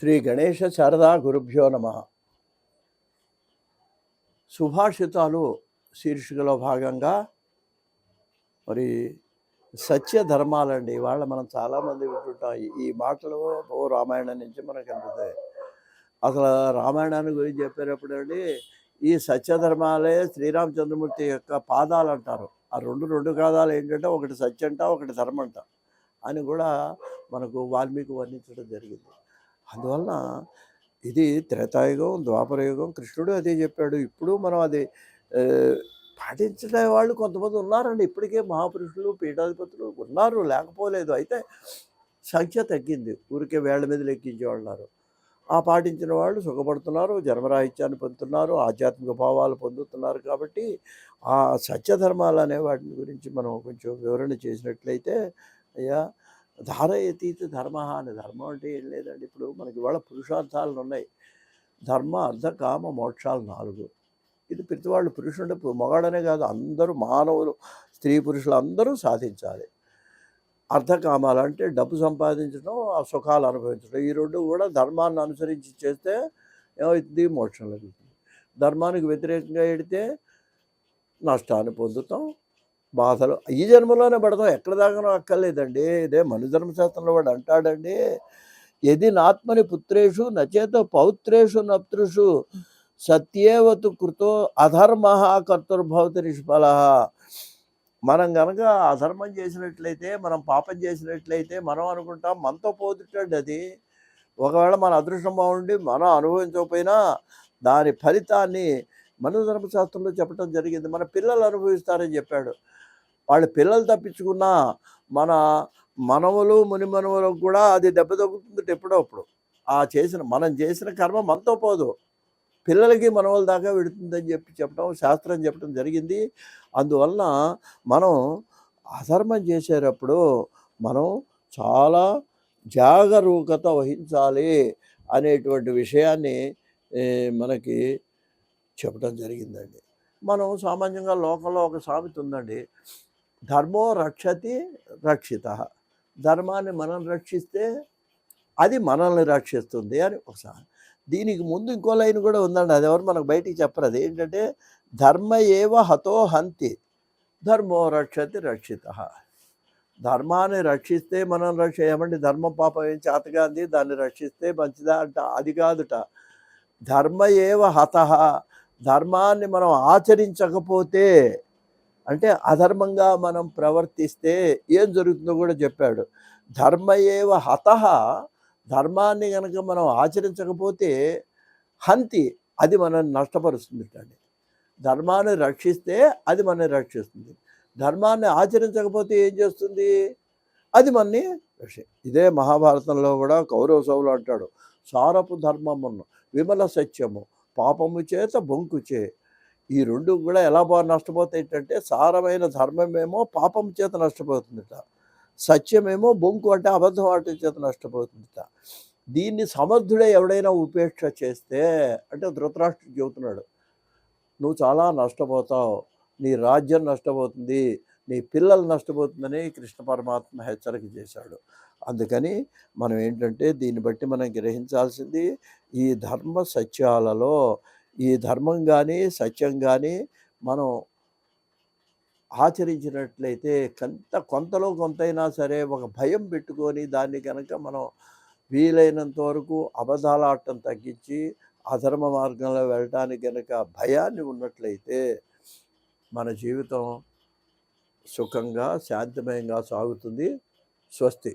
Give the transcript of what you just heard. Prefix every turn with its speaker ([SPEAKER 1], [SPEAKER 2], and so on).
[SPEAKER 1] శ్రీ గణేష శారదా గురుభ్యో నమ. సుభాషితాలు శీర్షికలో భాగంగా మరి సత్య ధర్మాలండి. ఇవాళ మనం చాలామంది వింటుంటాం. ఈ- మాటలు ఓ రామాయణం నుంచి మనకు అందుతాయి అసలు రామాయణాన్ని గురించి చెప్పేటప్పుడు అండి ఈ సత్యధర్మాలే శ్రీరామచంద్రమూర్తి యొక్క పాదాలు అంటారు. ఆ రెండు రెండు పాదాలు ఏంటంటే ఒకటి సత్యంట ఒకటి ధర్మంట అని కూడా మనకు వాల్మీకి వర్ణించడం జరిగింది. అందువలన ఇది త్రేతాయుగం ద్వాపరయుగం కృష్ణుడు అదే చెప్పాడు. ఇప్పుడు మనం అది ఆ, వాళ్ళు కొంతమంది ఉన్నారండి. ఇప్పటికే మహాపురుషులు పీఠాధిపతులు ఉన్నారు లేకపోలేదు. అయితే సంఖ్య తగ్గింది. ఊరికే వేళ్ళ మీద లెక్కించేవాళ్ళు ఉన్నారు. ఆ పాటించిన వాళ్ళు సుఖపడుతున్నారు జన్మరాహిత్యాన్ని పొందుతున్నారు ఆధ్యాత్మిక భావాలు పొందుతున్నారు కాబట్టి ఆ సత్యధర్మాలు అనే వాటిని గురించి మనం కొంచెం వివరణ చేసినట్లయితే అయ్యా ధారయతీత ధర్మ అని. ధర్మం అంటే ఏం లేదండి. ఇప్పుడు మనకి ఇవాళ పురుషార్థాలు ఉన్నాయి. ధర్మ అర్ధ కామ మోక్షాలు నాలుగు. ఇది ప్రతి వాళ్ళు పురుషుడు మగాడనే కాదు అందరూ మానవులు స్త్రీ పురుషులు అందరూ సాధించాలి. అర్ధకామాలు అంటే డబ్బు సంపాదించడం ఆ సుఖాలు అనుభవించడం. ఈ రెండు కూడా ధర్మాన్ని అనుసరించి చేస్తే ఏమవుతుంది? మోక్షం లభిస్తుంది. ధర్మానికి వ్యతిరేకంగా ఎడితే నష్టాన్ని పొందుతాం బాధలు. ఈ జన్మలోనే పడతాం. ఎక్కడ దాకానో అక్కర్లేదండి. ఇదే మనుధర్మశాస్త్రంలో వాడు అంటాడండి ఎది నాత్మని పుత్రేషు నచేత పౌత్రేషు నప్తృషు సత్యేవతు కృతో అధర్మ కర్తుర్భవతి నిష్ఫల. మనం గనక అధర్మం చేసినట్లయితే మనం పాపం చేసినట్లయితే మనం అనుకుంటాం మనతో పోతుంటాడు అది. ఒకవేళ మన అదృష్టం బాగుండి మనం అనుభవించకపోయినా దాని ఫలితాన్ని మన ధర్మశాస్త్రంలో చెప్పడం జరిగింది. మన పిల్లలు అనుభవిస్తారని చెప్పాడు. వాళ్ళ పిల్లలు తప్పించుకున్నా మన మనవలు ముని మనవలకు కూడా అది దెబ్బ తగ్గుతుంది ఎప్పుడో అప్పుడు. ఆ చేసిన మనం చేసిన కర్మ మనతో పోదు. పిల్లలకి మనవల దాకా విడుతుందని చెప్పి చెప్పడం శాస్త్రం చెప్పడం జరిగింది. అందువలన మనం అధర్మం చేసేటప్పుడు మనం చాలా జాగరూకత వహించాలి అనేటువంటి విషయాన్ని మనకి చెప్పడం జరిగిందండి. మనం సామాన్యంగా లోకంలో ఒక సామెత ఉందండి. ధర్మో రక్షతి రక్షిత. ధర్మాన్ని మనం రక్షిస్తే అది మనల్ని రక్షిస్తుంది అని ఒకసారి దీనికి ముందు ఇంకో లైన్ కూడా ఉందండి. అది ఎవరు మనకు బయటికి చెప్పరు. అది ఏంటంటే ధర్మ ఏవ హతో హంతి. ధర్మో రక్షతి రక్షిత. ధర్మాన్ని రక్షిస్తే మనం రక్ష ఏమండి? ధర్మం పాపం ఏం చేతగాంది? దాన్ని రక్షిస్తే మంచిదా? అంట అది కాదుట. ధర్మ ఏవ హత. ధర్మాన్ని మనం ఆచరించకపోతే అంటే అధర్మంగా మనం ప్రవర్తిస్తే ఏం జరుగుతుందో కూడా చెప్పాడు. ధర్మ ఏవ హత ధర్మాన్ని కనుక మనం ఆచరించకపోతే హంతి అది మనల్ని నష్టపరుస్తుంది అండి ధర్మాన్ని రక్షిస్తే అది మనల్ని రక్షిస్తుంది. ధర్మాన్ని ఆచరించకపోతే ఏం చేస్తుంది? అది మనని ఇదే మహాభారతంలో కూడా కౌరవ సౌలు అంటాడు సారపు ధర్మమును విమల సత్యము పాపము చేత బొంకు చే. ఈ రెండు కూడా ఎలా బాగా నష్టపోతాయి ఏంటంటే సారమైన ధర్మమేమో పాపం చేత నష్టపోతుందిట. సత్యమేమో బొంకు అంటే అబద్ధం వాటి చేత నష్టపోతుందిట. దీన్ని సమర్థుడే ఎవడైనా ఉపేక్ష చేస్తే అంటే ధృతరాష్ట్రుడు చెబుతున్నాడు నువ్వు చాలా నష్టపోతావు నీ రాజ్యం నష్టపోతుంది నీ పిల్లలు నష్టపోతుందని కృష్ణ పరమాత్మ హెచ్చరిక చేశాడు. అందుకని మనం ఏంటంటే దీన్ని బట్టి మనం గ్రహించాల్సింది ఈ ధర్మ సత్యాలలో ఈ ధర్మం కానీ సత్యం కానీ మనం ఆచరించినట్లయితే కొంత కొంతలో కొంతైనా సరే ఒక భయం పెట్టుకొని దాన్ని కనుక మనం వీలైనంత వరకు అబద్ధాలాటం తగ్గించి అధర్మ మార్గంలో వెళ్ళటానికి కనుక భయాన్ని ఉన్నట్లయితే మన జీవితం సుఖంగా శాంతిమయంగా సాగుతుంది. స్వస్తి.